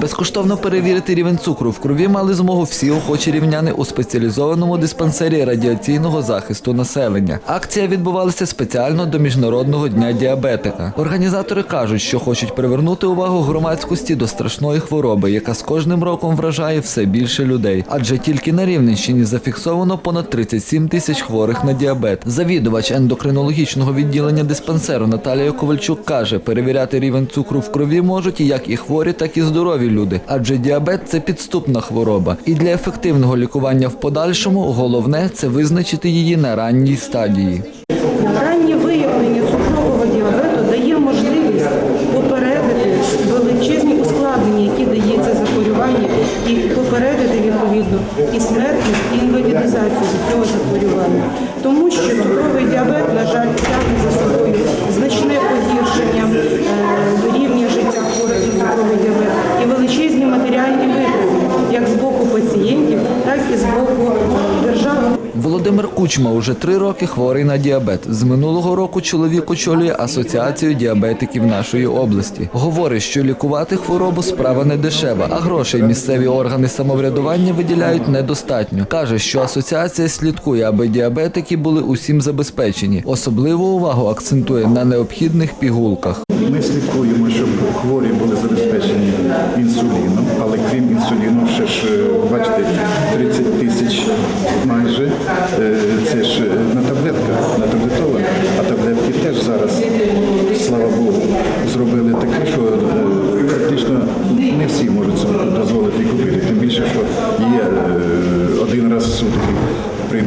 Безкоштовно перевірити рівень цукру в крові мали змогу всі охочі рівняни у спеціалізованому диспансері радіаційного захисту населення. Акція відбувалася спеціально до міжнародного дня діабетика. Організатори кажуть, що хочуть привернути увагу громадськості до страшної хвороби, яка з кожним роком вражає все більше людей. Адже тільки на Рівненщині зафіксовано понад 37 тисяч хворих на діабет. Завідувач ендокринологічного відділення диспансеру Наталія Ковальчук каже, перевіряти рівень цукру в крові можуть як і хворі, так і здорові люди. Адже діабет це підступна хвороба. І для ефективного лікування в подальшому головне це визначити її на ранній стадії. Раннє виявлення цукрового діабету дає можливість попередити величезні ускладнення, які дає це захворювання, і попередити відповідно і смертність, і інвалідизацію цього захворювання. Тому що цукровий діабет, на жаль, тягне за собою значне погіршення е, рівня життя хворих на цукровий діабет і величезні матеріальні витрати, як з боку пацієнтів, так і з боку е, держави. Володимир Кучма уже три роки хворий на діабет. З минулого року чоловік очолює асоціацію діабетиків нашої області. Говорить, що лікувати хворобу справа не дешева, а грошей місцеві органи самоврядування виділяють недостатньо. каже, що асоціація слідкує, аби діабетики були усім забезпечені. Особливу увагу акцентує на необхідних пігулках. Ми слідкуємо, щоб хворі були забезпечені інсуліном, але крім інсуліну, ще ж е, бачите, 30 тисяч майже. Е, це ж е, на таблетках, на таблетових, а таблетки теж зараз,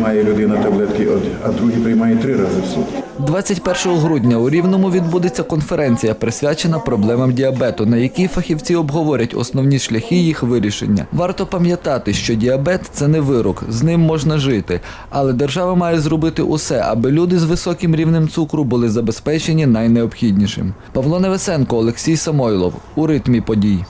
приймає людина таблетки, а другий приймає три рази в сутки. 21 грудня у Рівному відбудеться конференція, присвячена проблемам діабету, на якій фахівці обговорять основні шляхи їх вирішення. Варто пам'ятати, що діабет це не вирок, з ним можна жити, але держава має зробити усе, аби люди з високим рівнем цукру були забезпечені найнеобхіднішим. Павло Невесенко, Олексій Самойлов у ритмі подій.